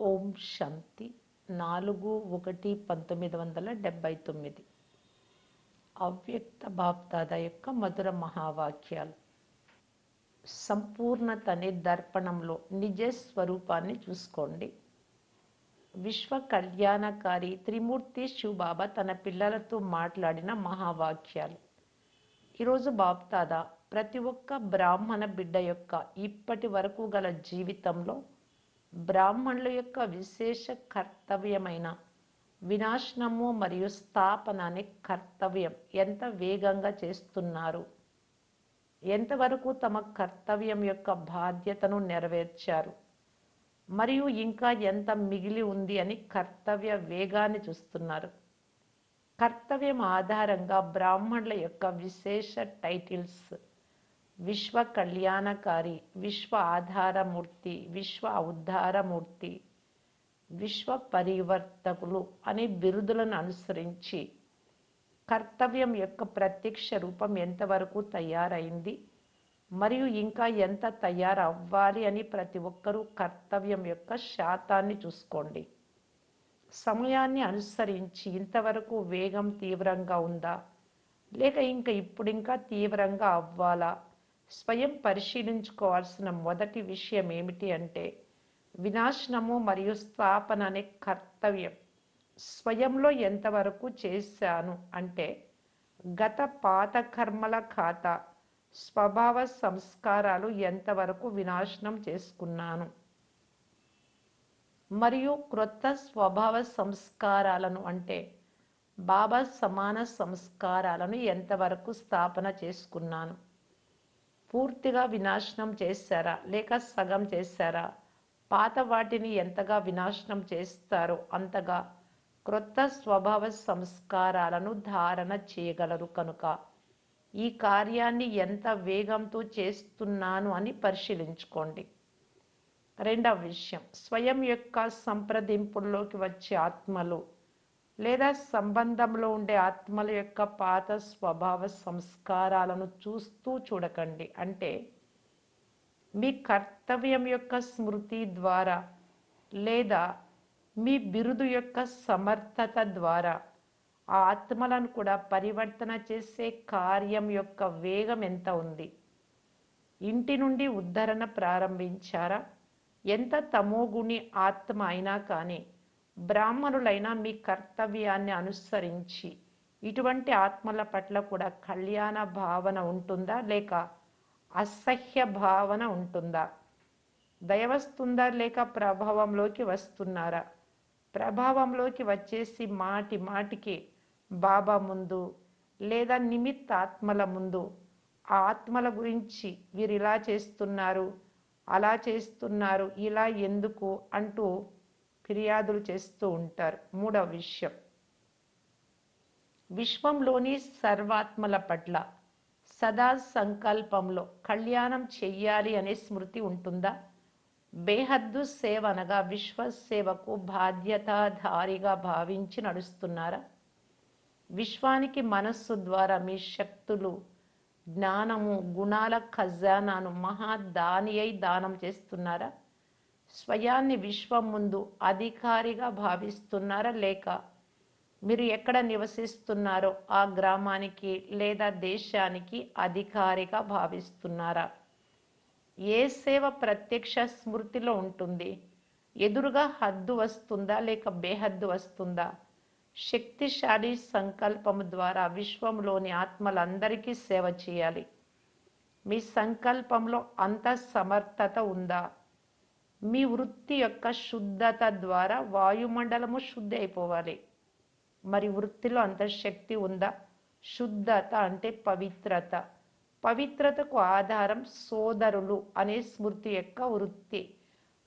ఓం శాంతి. నాలుగు ఒకటి పంతొమ్మిది వందల డెబ్భై తొమ్మిది. అవ్యక్త బాప్దాద యొక్క మధుర మహావాక్యాలు. సంపూర్ణత అనే దర్పణంలో నిజ స్వరూపాన్ని చూసుకోండి. విశ్వ కళ్యాణకారి త్రిమూర్తి శివబాబా తన పిల్లలతో మాట్లాడిన మహావాక్యాలు. ఈరోజు బాప్దాద ప్రతి ఒక్క బ్రాహ్మణ బిడ్డ యొక్క ఇప్పటి వరకు గల జీవితంలో బ్రాహ్మణుల యొక్క విశేష కర్తవ్యమైన వినాశనము మరియు స్థాపన అనే కర్తవ్యం. ఎంత వేగంగా చేస్తున్నారు? ఎంతవరకు తమ కర్తవ్యం యొక్క బాధ్యతను నెరవేర్చారు? మరియు ఇంకా ఎంత మిగిలి ఉంది అని కర్తవ్య వేగాన్ని చూస్తున్నారు. కర్తవ్యం ఆధారంగా బ్రాహ్మణుల యొక్క విశేష టైటిల్స్ విశ్వ కళ్యాణకారి విశ్వ ఆధారమూర్తి విశ్వ ఉద్ధారమూర్తి విశ్వ పరివర్తకులు అనే బిరుదులను అనుసరించి కర్తవ్యం యొక్క ప్రత్యక్ష రూపం ఎంతవరకు తయారైంది మరియు ఇంకా ఎంత తయారవ్వాలి అని ప్రతి ఒక్కరూ కర్తవ్యం యొక్క శాతాన్ని చూసుకోండి. సమయాన్ని అనుసరించి ఇంతవరకు వేగం తీవ్రంగా ఉందా? లేక ఇంకా ఇప్పుడు ఇంకా తీవ్రంగా అవ్వాలా? స్వయం పరిశీలించుకోవాల్సిన మొదటి విషయం ఏమిటి అంటే వినాశనము మరియు స్థాపన అనే కర్తవ్యం. స్వయంలో ఎంతవరకు చేశాను అంటే గత పాత కర్మల ఖాతా స్వభావ సంస్కారాలు ఎంతవరకు వినాశనం చేసుకున్నాను. మరియు క్రొత్త స్వభావ సంస్కారాలను అంటే బాబా సమాన సంస్కారాలను ఎంతవరకు స్థాపన చేసుకున్నాను. పూర్తిగా వినాశనం చేశారా లేక సగం చేశారా పాత వాటిని ఎంతగా వినాశనం చేస్తారో అంతగా క్రొత్త స్వభావ సంస్కారాలను ధారణ చేయగలరు కనుక. ఈ కార్యాన్ని ఎంత వేగంతో చేస్తున్నాను అని పరిశీలించుకోండి. రెండవ విషయం. స్వయం యొక్క సంప్రదింపుల్లోకి వచ్చే ఆత్మలు. లేదా సంబంధంలో ఉండే ఆత్మల యొక్క పాత స్వభావ సంస్కారాలను చూస్తూ చూడకండి. అంటే మీ కర్తవ్యం యొక్క స్మృతి ద్వారా లేదా మీ బిరుదు యొక్క సమర్థత ద్వారా ఆ ఆత్మలను కూడా పరివర్తన చేసే కార్యం యొక్క వేగం ఎంత ఉంది? ఇంటి నుండి ఉద్ధరణ ప్రారంభించారా? ఎంత తమోగుణి ఆత్మ అయినా కానీ బ్రాహ్మణులైన మీ కర్తవ్యాన్ని అనుసరించి ఇటువంటి ఆత్మల పట్ల కూడా కళ్యాణ భావన ఉంటుందా? లేక అసహ్య భావన ఉంటుందా? దయవస్తుందా? లేక ప్రభావంలోకి వస్తున్నారా? ప్రభావంలోకి వచ్చేసి మాటి మాటికి బాబా ముందు లేదా నిమిత్త ఆత్మల ముందు ఆ ఆత్మల గురించి వీరు ఇలా చేస్తున్నారు అలా చేస్తున్నారు ఇలా ఎందుకు అంటూ ఫిర్యాదులు చేస్తూ ఉంటారు. మూడవ విషయం. విశ్వంలోని సర్వాత్మల పట్ల సదా సంకల్పంలో కళ్యాణం చెయ్యాలి అనే స్మృతి ఉంటుందా? బేహద్దు సేవ అనగా విశ్వసేవకు బాధ్యతాధారిగా భావించి నడుస్తున్నారా? విశ్వానికి మనస్సు ద్వారా మీ శక్తులు జ్ఞానము గుణాల ఖజానాను మహాదాని అయి దానం చేస్తున్నారా? స్వయాన్ని విశ్వం ముందు అధికారిగా భావిస్తున్నారా లేక మీరు ఎక్కడ నివసిస్తున్నారో ఆ గ్రామానికి లేదా దేశానికి అధికారిగా భావిస్తున్నారా? ఏ సేవ ప్రత్యక్ష స్మృతిలో ఉంటుంది? ఎదురుగా హద్దు వస్తుందా లేక బేహద్దు వస్తుందా? శక్తిశాలి సంకల్పము ద్వారా విశ్వంలోని ఆత్మలందరికీ సేవ చేయాలి. మీ సంకల్పంలో అంత సమర్థత ఉందా? మీ వృత్తి యొక్క శుద్ధత ద్వారా వాయుమండలము శుద్ధి అయిపోవాలి మరి వృత్తిలో అంత శక్తి ఉందా? శుద్ధత అంటే పవిత్రత. పవిత్రతకు ఆధారం సోదరులు అనే స్మృతి యొక్క వృత్తి.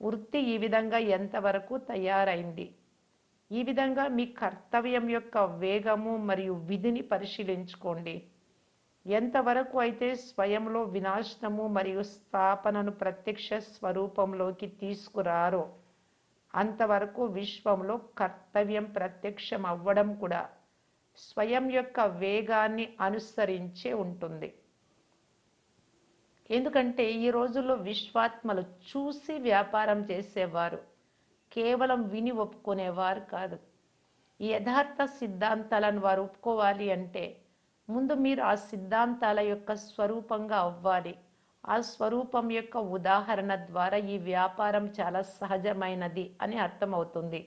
వృత్తి ఈ విధంగా ఎంతవరకు తయారైంది? ఈ విధంగా మీ కర్తవ్యం యొక్క వేగము మరియు విధిని పరిశీలించుకోండి. ఎంతవరకు అయితే స్వయంలో వినాశనము మరియు స్థాపనను ప్రత్యక్ష స్వరూపంలోకి తీసుకురారో అంతవరకు విశ్వంలో కర్తవ్యం ప్రత్యక్షం అవ్వడం కూడా స్వయం యొక్క వేగాన్ని అనుసరించే ఉంటుంది. ఎందుకంటే ఈ రోజుల్లో విశ్వాత్మలు చూసి వ్యాపారం చేసేవారు కేవలం విని ఒప్పుకునేవారు కాదు. ఈ యథార్థ సిద్ధాంతాలను వారు ఒప్పుకోవాలి అంటే ముందు మీరు ఆ సిద్ధాంతాల యొక్క స్వరూపంగా అవ్వాలి. ఆ స్వరూపం యొక్క ఉదాహరణ ద్వారా ఈ వ్యాపారం చాలా సహజమైనది అని అర్థమవుతుంది.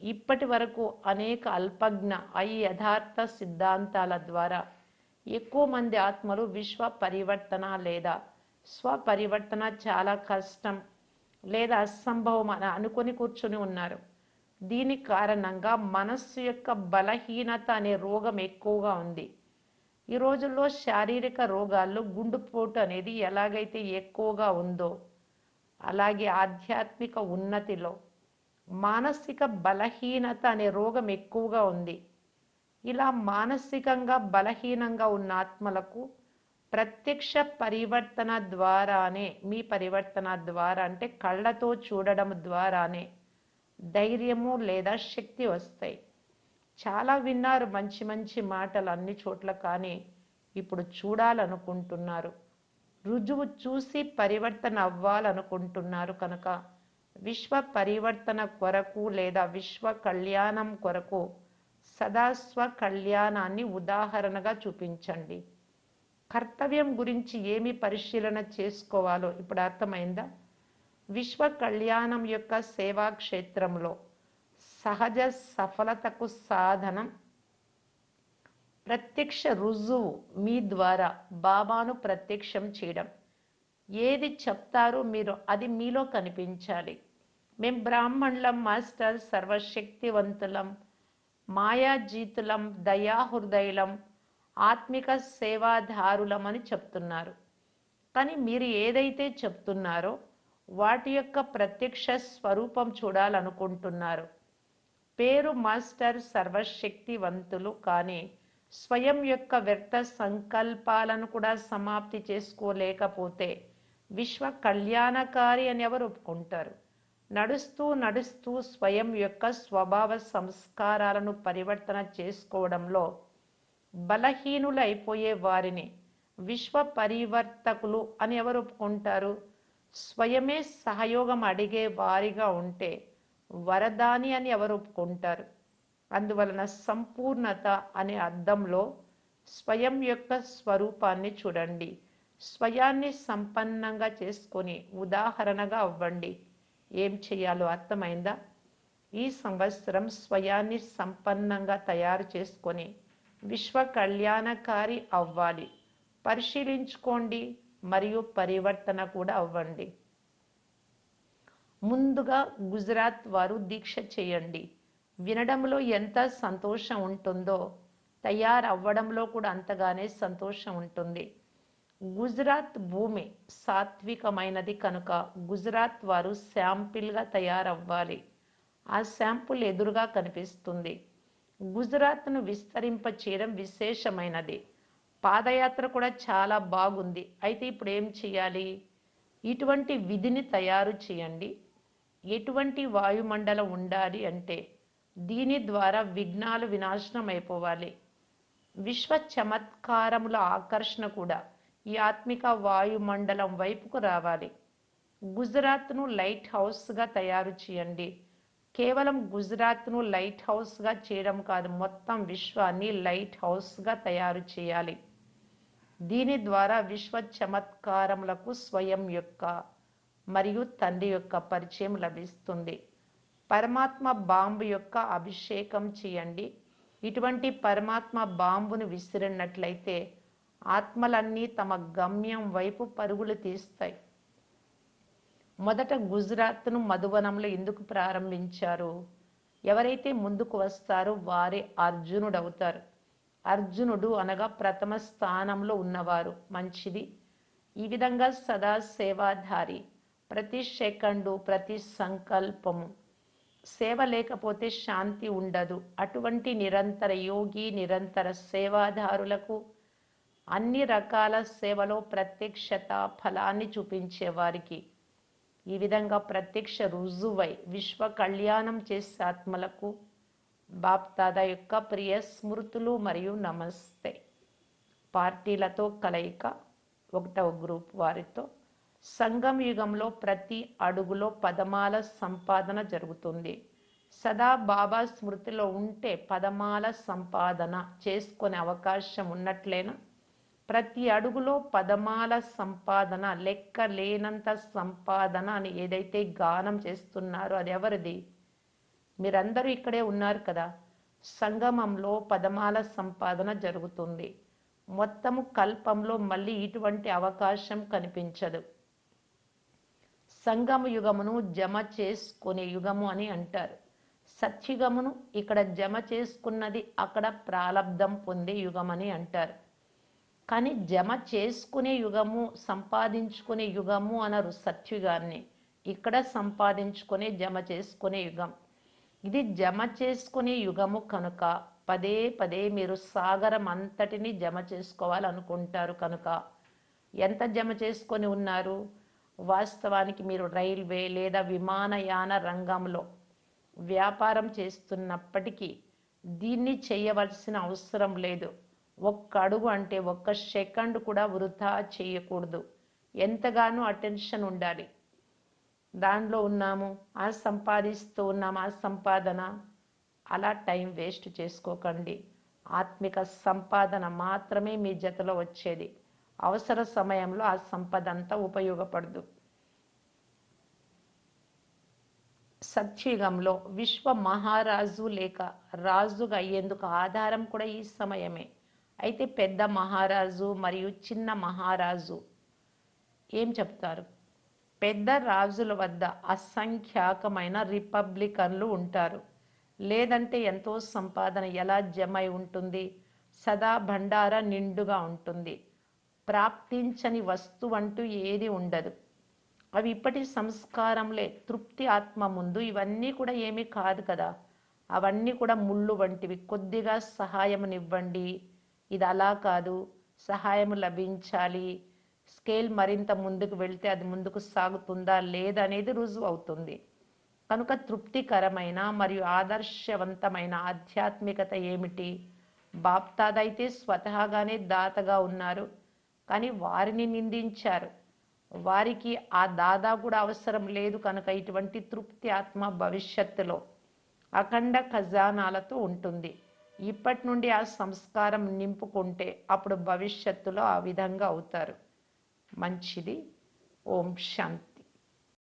ఇప్పటి వరకు అనేక అల్పజ్ఞ ఐ యథార్థ సిద్ధాంతాల ద్వారా ఎక్కువ మంది ఆత్మలు విశ్వ పరివర్తన లేదా స్వపరివర్తన చాలా కష్టం లేదా అసంభవం అని అనుకొని కూర్చుని ఉన్నారు. దీని కారణంగా మనస్సు యొక్క బలహీనత అనే రోగం ఎక్కువగా ఉంది. ఈ రోజుల్లో శారీరక రోగాల్లో గుండెపోటు అనేది ఎలాగైతే ఎక్కువగా ఉందో అలాగే ఆధ్యాత్మిక ఉన్నతిలో మానసిక బలహీనత అనే రోగం ఎక్కువగా ఉంది. ఇలా మానసికంగా బలహీనంగా ఉన్న ఆత్మలకు ప్రత్యక్ష పరివర్తన ద్వారానే మీ పరివర్తన ద్వారా అంటే కళ్ళతో చూడడం ద్వారానే ధైర్యము లేదా శక్తి వస్తాయి. చాలా విన్నారు మంచి మంచి మాటలు అన్ని చోట్ల కానీ ఇప్పుడు చూడాలనుకుంటున్నారు. రుజువు చూసి పరివర్తన అవ్వాలనుకుంటున్నారు కనుక విశ్వ పరివర్తన కొరకు లేదా విశ్వ కళ్యాణం కొరకు సదా స్వ కళ్యాణాన్ని ఉదాహరణగా చూపించండి. కర్తవ్యం గురించి ఏమి పరిశీలన చేసుకోవాలో ఇప్పుడు అర్థమైందా? విశ్వ కళ్యాణం యొక్క సేవా క్షేత్రంలో సహజ సఫలతకు సాధనం ప్రత్యక్ష రుజువు మీ ద్వారా బాబాను ప్రత్యక్షం చేయడం. ఏది చెప్తారో మీరు అది మీలో కనిపించాలి. మేం బ్రాహ్మణులం మాస్టర్ సర్వశక్తివంతులం మాయాజీతులం దయాహృదయులం ఆత్మిక సేవాధారులం అని చెప్తున్నారు. కానీ మీరు ఏదైతే చెప్తున్నారో వాటి యొక్క ప్రత్యక్ష స్వరూపం చూడాలనుకుంటున్నారు. పేరు మాస్టర్ సర్వశక్తివంతులు కానీ స్వయం యొక్క వ్యర్థ సంకల్పాలను కూడా సమాప్తి చేసుకోలేకపోతే విశ్వ కళ్యాణకారి అని ఎవరు ఒప్పుకుంటారు? నడుస్తూ నడుస్తూ స్వయం యొక్క స్వభావ సంస్కారాలను పరివర్తన చేసుకోవడంలో బలహీనులైపోయే వారిని విశ్వ పరివర్తకులు అని ఎవరు ఒప్పుకుంటారు? స్వయమే సహయోగం అడిగే వారిగా ఉంటే వరదాని అని ఎవరు ఒప్పుకుంటారు? అందువలన సంపూర్ణత అనే అర్థంలో స్వయం యొక్క స్వరూపాన్ని చూడండి. స్వయాన్ని సంపన్నంగా చేసుకొని ఉదాహరణగా అవ్వండి. ఏం చేయాలో అర్థమైందా? ఈ సంవత్సరం స్వయాన్ని సంపన్నంగా తయారు చేసుకొని విశ్వ కళ్యాణకారి అవ్వాలి. పరిశీలించుకోండి. మరియు పరివర్తన కూడా అవ్వండి. ముందుగా గుజరాత్ వారు దీక్ష చేయండి. వినడంలో ఎంత సంతోషం ఉంటుందో తయారవ్వడంలో కూడా అంతగానే సంతోషం ఉంటుంది. గుజరాత్ భూమి సాత్వికమైనది కనుక గుజరాత్ వారు శాంపిల్గా తయారవ్వాలి. ఆ శాంపుల్ ఎదురుగా కనిపిస్తుంది. గుజరాత్ను విస్తరింప చేయడం విశేషమైనది. పాదయాత్ర కూడా చాలా బాగుంది. అయితే ఇప్పుడు ఏం చేయాలి? ఇటువంటి విధిని తయారు చేయండి. ఎటువంటి వాయుమండలం ఉండాలి అంటే దీని ద్వారా విఘ్నాలు వినాశనం అయిపోవాలి. విశ్వ చమత్కారముల ఆకర్షణ కూడా ఈ ఆత్మిక వాయుమండలం వైపుకు రావాలి. గుజరాత్ను లైట్ హౌస్గా తయారు చేయండి. కేవలం గుజరాత్ను లైట్ హౌస్గా చేయడం కాదు మొత్తం విశ్వాన్ని లైట్ హౌస్గా తయారు చేయాలి. దీని ద్వారా విశ్వ చమత్కారములకు స్వయం యొక్క మరియు తండ్రి యొక్క పరిచయం లభిస్తుంది. పరమాత్మ బాంబు యొక్క అభిషేకం చేయండి. ఇటువంటి పరమాత్మ బాంబును విసిరినట్లయితే ఆత్మలన్నీ తమ గమ్యం వైపు పరుగులు తీస్తాయి. మొదట గుజరాత్ను మధువనంలో ఎందుకు ప్రారంభించారు? ఎవరైతే ముందుకు వస్తారో వారే అర్జునుడవుతారు. అర్జునుడు అనగా ప్రథమ స్థానంలో ఉన్నవారు. మంచిది. ఈ విధంగా సదా సేవాధారి ప్రతి సెకండు ప్రతి సంకల్పము. సేవ లేకపోతే శాంతి ఉండదు. అటువంటి నిరంతర యోగి నిరంతర సేవాదారులకు అన్ని రకాల సేవలో ప్రత్యక్షత ఫలాన్ని చూపించే వారికి ఈ విధంగా ప్రత్యక్ష రుజువై విశ్వ కళ్యాణం చేసే ఆత్మలకు బాప్దాదా యొక్క ప్రియ స్మృతులు మరియు నమస్తే. పార్టీలతో కలయిక ఒకటవ గ్రూప్ వారితో. సంగం యుగంలో ప్రతి అడుగులో పదమాల సంపాదన జరుగుతుంది. సదా బాబా స్మృతిలో ఉంటే పదమాల సంపాదన చేసుకునే అవకాశం ఉన్నట్లేనా? ప్రతి అడుగులో పదమాల సంపాదన లెక్క లేనంత సంపాదన అని ఏదైతే గానం చేస్తున్నారో అది ఎవరిది? మీరందరూ ఇక్కడే ఉన్నారు కదా. సంగమంలో పదమాల సంపాదన జరుగుతుంది. మొత్తము కల్పంలో మళ్ళీ ఇటువంటి అవకాశం కనిపించదు. సంగమ యుగమును జమ చేసుకునే యుగము అని అంటారు. సత్యుగమును ఇక్కడ జమ చేసుకున్నది అక్కడ ప్రాలబ్ధం పొందే యుగం అని అంటారు. కానీ జమ చేసుకునే యుగము సంపాదించుకునే యుగము అనరు సత్యుగాన్ని. ఇక్కడ సంపాదించుకునే జమ చేసుకునే యుగం. ఇది జమ చేసుకునే యుగము కనుక పదే పదే మీరు సాగరం అంతటిని జమ చేసుకోవాలనుకుంటారు కనుక. ఎంత జమ చేసుకొని ఉన్నారు? వాస్తవానికి మీరు రైల్వే లేదా విమానయాన రంగంలో వ్యాపారం చేస్తున్నప్పటికీ దీన్ని చేయవలసిన అవసరం లేదు. ఒక్క అడుగు అంటే ఒక్క సెకండ్ కూడా వృధా చేయకూడదు. ఎంతగానో అటెన్షన్ ఉండాలి. దానిలో ఉన్నాము ఆ సంపాదిస్తూ ఉన్నాము ఆ సంపాదన. అలా టైం వేస్ట్ చేసుకోకండి. ఆత్మిక సంపాదన మాత్రమే మీ జతలో వచ్చేది. అవసర సమయంలో ఆ సంపద అంతా ఉపయోగపడదు. సత్యుగంలో విశ్వ మహారాజు లేక రాజుగా అయ్యేందుకు ఆధారం కూడా ఈ సమయమే. అయితే పెద్ద మహారాజు మరియు చిన్న మహారాజు ఏం చెప్తారు? పెద్ద రాజుల వద్ద అసంఖ్యాకమైన రిపబ్లికన్లు ఉంటారు. లేదంటే ఎంతో సంపాదన ఎలా జమై ఉంటుంది? సదా భండార నిండుగా ఉంటుంది. ప్రాప్తించని వస్తువు అంటూ ఏది ఉండదు. అవి ఇప్పటి సంస్కారంలే తృప్తి ఆత్మ ముందు ఇవన్నీ కూడా ఏమీ కాదు కదా. అవన్నీ కూడా ముళ్ళు వంటివి. కొద్దిగా సహాయమునివ్వండి. ఇది అలా కాదు. సహాయం లభించాలి. స్కేల్ మరింత ముందుకు వెళ్తే అది ముందుకు సాగుతుందా లేదనేది రుజువు అవుతుంది. కనుక తృప్తికరమైన మరియు ఆదర్శవంతమైన ఆధ్యాత్మికత ఏమిటి? బాప్తాదైతే స్వతహాగానే దాతగా ఉన్నారు. కానీ వారిని నిందించారు. వారికి ఆ దాదా కూడా అవసరం లేదు కనుక ఇటువంటి తృప్తి ఆత్మ భవిష్యత్తులో అఖండ ఖజానాలతో ఉంటుంది. ఇప్పటి నుండి ఆ సంస్కారం నింపుకుంటే అప్పుడు భవిష్యత్తులో ఆ విధంగా అవుతారు. మంచిది. ఓం శాంతి.